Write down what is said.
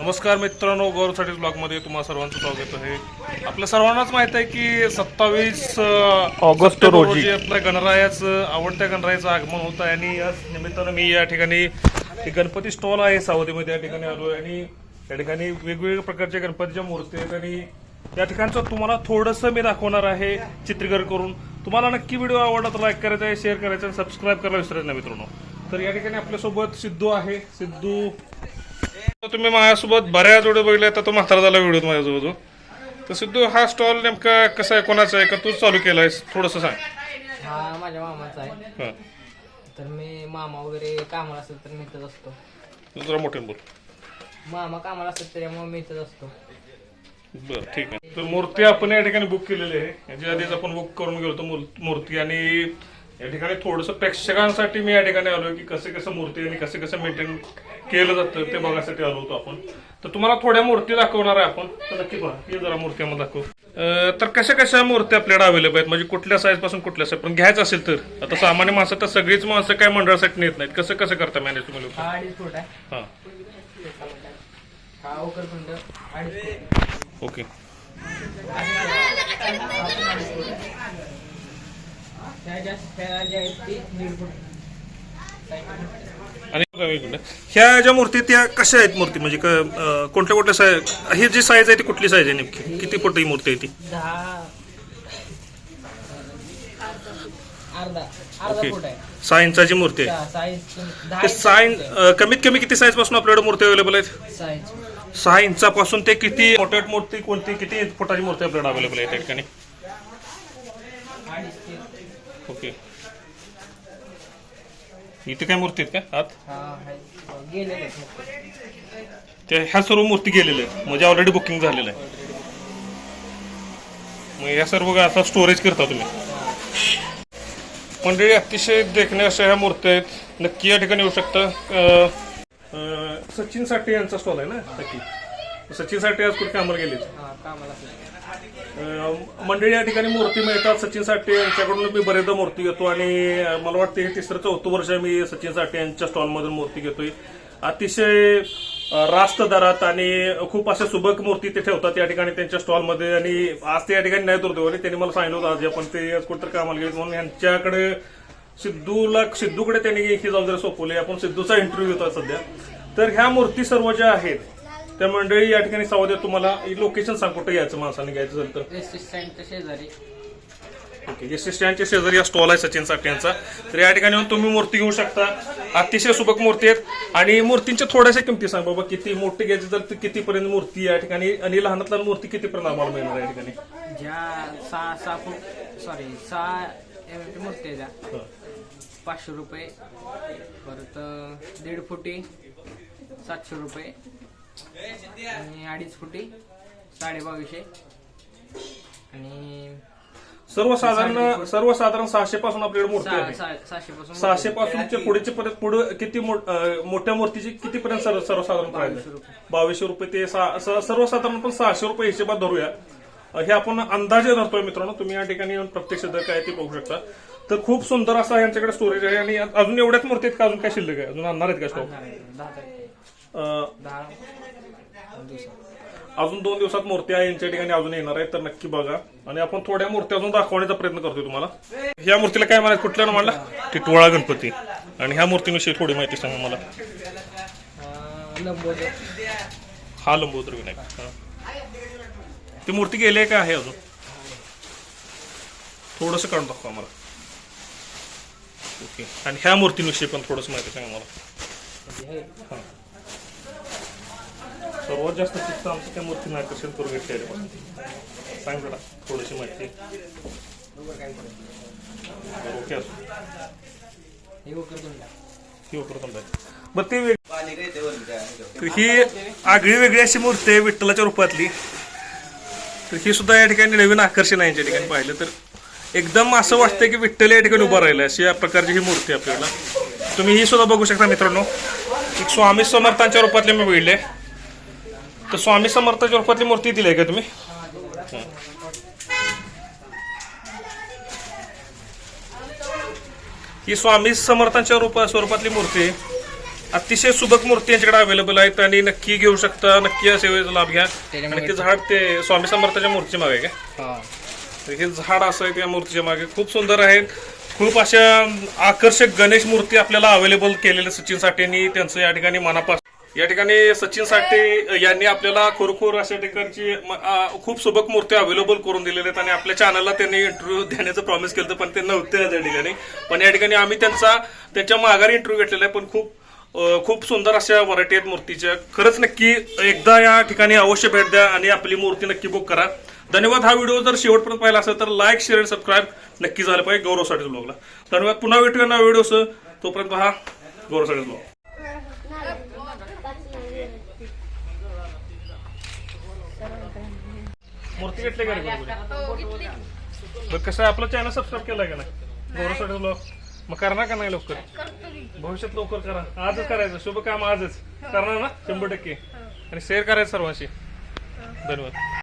नमस्कार मित्रांनो गौरवसाठी ब्लॉगमध्ये तुम्हा सर्वांचं स्वागत आहे. आपल्या सर्वांनाच माहीत आहे की सत्तावीस ऑगस्ट रोजी. आपल्या गणरायाचं आवडत्या गणरायाचं आगमन होत आहे आणि याच निमित्तानं मी या ठिकाणी गणपती स्टॉल आहे सावधीमध्ये या ठिकाणी आलो आहे आणि या ठिकाणी वेगवेगळ्या प्रकारच्या गणपतीच्या मूर्ती आहेत आणि या ठिकाणचं तुम्हाला थोडंसं मी दाखवणार आहे चित्रीकरण करून. तुम्हाला नक्की व्हिडिओ आवडला तर लाईक करायचा आहे शेअर करायचा आणि सबस्क्राईब करायला विसरायचं नाही मित्रांनो. तर या ठिकाणी आपल्यासोबत सिद्धू आहे. सिद्धू तुम्ही माझ्यासोबत बऱ्याच व्हिडिओ बघितले आता तो म्हातारा झाला व्हिडिओ माझ्यासोबत तो. तर सिद्धू हा स्टॉल नेमका कसा आहे? कोणाचा आहे का? तूच चालू केलायस थोडंसं सांग. हा माझ्या मामाचा आहे. हां. तर मी मामा वगैरे कामाला असेल तर मी इथंच असतो. तू जरा मोठे बोल. मामा कामाला असेल त्याच्यामुळे मी इथंच असतो. बरं ठीक आहे. तर मूर्ती आपण या ठिकाणी बुक केलेली आहे. याच्या आधीच आपण बुक करून गेलो होतो मूर- मूर्ती आणि या ठिकाणी थोडंसं प्रेक्षकांसाठी मी या ठिकाणी आलोय की कसे कसं मूर्ती आणि कसं कसं मेंटेन केलं जातं ते बघण्यासाठी आलो होतो आपण. तर तुम्हाला थोड्या मूर्ती दाखवणार आहे आपण. तर नक्की पहा हे जरा मूर्ती आम्हाला दाखव. तर कशा कशा मूर्ती आपल्याकडे अवेलेबल आहेत? म्हणजे कुठल्या साईजपासून कुठल्या साईज पण घ्यायचं असेल तर. आता सामान्य माणसं तर सगळीच माणसं काय मंडळासाठी नेत नाहीत. कसं कसं करता मॅनेज तुम्ही लोक? हा ओके त्या ज्या त्या ज्या आहेत ती दीड फूट आणि बघा एक मिनिट. ह्या ज्या मूर्ती त्या कशा आहेत मूर्ती? म्हणजे कोणत्या कोणत्या साईज ही जी साईज आहे ती कुठली साईज आहे नेमकी? किती फुट ही मूर्ती आहे ती? ओके. सहा इंचाची मूर्ती आहे. सा- साईज दहा ते सहा इंच अं, कमीत कमी किती साईजपासून आपल्याकडे मूर्ती अवेलेबल आहेत? सहा इंचापासून ते किती मोठ्या मूर्ती कोणती किती फुटाची मूर्ती आपल्याकडे अवेलेबल आहे त्या ठिकाणी अडीच ते ओके इथे काय मूर्ती आहेत का? आत? हा मग त्या ह्या सर्व मूर्ती गेलेल्या आहेत. म्हणजे ऑलरेडी बुकिंग झालेलं आहे. मग या सर्व काय आता स्टोरेज करता तुम्ही. मंडळी अतिशय देखण्या अशा ह्या मूर्त्या आहेत. नक्की या ठिकाणी येऊ शकता. सचिन साठे यांचा स्टॉल आहे ना? नक्की सचिन साठे आज कुठे कामाला गेले कामाला मंडळी या ठिकाणी मूर्ती मिळतात सचिन साठे यांच्याकडून मी बरेचदा मूर्ती घेतो आणि मला वाटतं हे तिसरं चौथं वर्ष मी सचिन साठे यांच्या स्टॉलमधून मूर्ती घेतोय. अतिशय रास्त दरात आणि खूप अशा सुबक मूर्ती ते ठेवतात या ठिकाणी त्यांच्या स्टॉलमध्ये आणि आज ते या ठिकाणी नाही दुर्दैव आणि त्यांनी मला सांगितलं होतं आज आपण ते आज कुठं कामाला गेले म्हणून यांच्याकडे सिद्धूला सिद्धूकडे त्यांनी ही जबाबदारी सोपवली आपण सिद्धूचा इंटरव्ह्यू घेतोय सध्या. तर ह्या मूर्ती सर्व ज्या आहेत त्या मंडळी या ठिकाणी सावध्या तुम्हाला लोकेशन सांग कुठं यायचं माणसाने घ्यायचं असेल तर. शेजारी. ओके एस स्टँडच्या शेजारी हा स्टॉल आहे सचिन साठे यांचा तर या ठिकाणी येऊन तुम्ही मूर्ती घेऊ शकता. अतिशय सुबक मूर्ती आहेत. आणि मूर्तींच्या थोड्याशा किमती सांग बाबा किती मोठी घ्यायची तर कितीपर्यंत मूर्ती या ठिकाणी आणि लहानात लहान मूर्ती कितीपर्यंत आम्हाला मिळणार या ठिकाणी? ज्या सहा सहा फूट सॉरी सहा एम मूर्ती आहे त्या. पाचशे रुपये. परत दीड फुटी सातशे रुपये. आणि अडीच फुटी साडे बावीसशे आणि सर्वसाधारण सर्वसाधारण सहाशे पासून आपल्याकडे मूर्ती सहा- आहे. सहा- सहाशे पासून सहाशे परत पुढे किती मो- अं, मोठ्या मूर्तीची कितीपर्यंत सर्व सर्वसाधारण प्राइस बावीसशे रुपये. बावीसशे रुपये ते सहा- स- सर्वसाधारण पण सहाशे रुपये हिशेबात धरूया. अं, हे आपण अंदाजे धरतोय मित्रांनो. तुम्ही या ठिकाणी येऊन प्रत्यक्ष दर काय ते बघू शकता. तर खूप सुंदर असा यांच्याकडे स्टोरेज आहे आणि अजून एवढ्याच मूर्ती आहेत का? अजून काय शिल्लक आहे? अजून आणणार आहेत का स्टॉक दहा तारीख. अजून दोन दिवसात मूर्ती आहे यांच्या ठिकाणी अजून येणार आहे तर नक्की बघा. आणि आपण थोड्या मूर्ती अजून दाखवण्याचा प्रयत्न करतोय तुम्हाला. ह्या मूर्तीला काय म्हणायचं? कुठल्या म्हणला? टिटवाळा गणपती. आणि ह्या मूर्तीविषयी थोडी माहिती सांगा मला. हा लंबोदर विनायक. ती मूर्ती गेली आहे का? आहे अजून. थोडस काढून दाखवा मला. ओके. आणि ह्या मूर्तीविषयी पण थोडस माहिती सांगा मला. हे. सर्वात जास्त चित्त आमचं त्या मूर्तीनं आकर्षण करून घेतले सांग जरा थोडीशी माहिती. ओके असो. ही मग ती ही आगळी वेगळी अशी मूर्ती आहे विठ्ठलाच्या रूपातली. तर ही सुद्धा या ठिकाणी नवीन आकर्षण आहे यांच्या ठिकाणी पाहिलं तर. एकदम असं वाटतंय की विठ्ठल या ठिकाणी उभा राहिला अशी या प्रकारची ही मूर्ती आहे आपल्याला. तुम्ही ही सुद्धा बघू शकता मित्रांनो. एक स्वामी समर्थांच्या रूपातले मी बघितले तर स्वामी समर्थांच्या रूपातली मूर्ती दिली आहे का तुम्ही? हं. स्वामी समर्थांच्या रूपा स्वरूपातली मूर्ती आहे. अतिशय सुबक मूर्ती यांच्याकडे अवेलेबल आहेत आणि नक्की घेऊ शकता. नक्की या सेवेचा लाभ घ्या. आणि ते झाड ते स्वामी समर्थाच्या मूर्तीच्या मागे आहे का हा हे झाड असं आहे त्या मूर्तीच्या मागे. खूप सुंदर आहेत खूप अशा आकर्षक गणेश मूर्ती आपल्याला अवेलेबल केलेल्या सचिन साठेंनी त्यांचं या ठिकाणी मनापासून या ठिकाणी सचिन साठे यांनी आपल्याला खोरखोर अशा ठिकाणची खूप सुबक मूर्ती अवेलेबल करून दिलेल्या आहेत आणि आपल्या चॅनलला त्यांनी इंटरव्ह्यू देण्याचं प्रॉमिस केलं पण ते नव्हते त्या ठिकाणी. पण या ठिकाणी आम्ही त्यांचा त्यांच्या माघारी इंटरव्ह्यू घेतलेला आहे पण खूप खूप सुंदर अशा व्हरायटी आहेत मूर्तीच्या. खरंच नक्की एकदा या ठिकाणी अवश्य भेट द्या आणि आपली मूर्ती नक्की बुक करा. धन्यवाद. हा व्हिडिओ जर शेवटपर्यंत पाहिला असेल तर लाईक शेअर आणि सबस्क्राईब नक्की झालं पाहिजे गौरवसाठी ब्लॉगला धन्यवाद. पुन्हा भेटूया ना व्हिडिओ तोपर्यंत पहा गौरवसाठी ब्लॉग मूर्ती घेतली का रे? बरं कसं आहे आपलं चॅनल सबस्क्राईब केलाय का नाही? गौरवसाठी ब्लॉग मग करणार का नाही लवकर? भविष्यात लवकर करा. आजच करायचं शुभ काम आजच. करणार ना? शंभर टक्के. आणि शेअर करायचं सर्वांशी. धन्यवाद.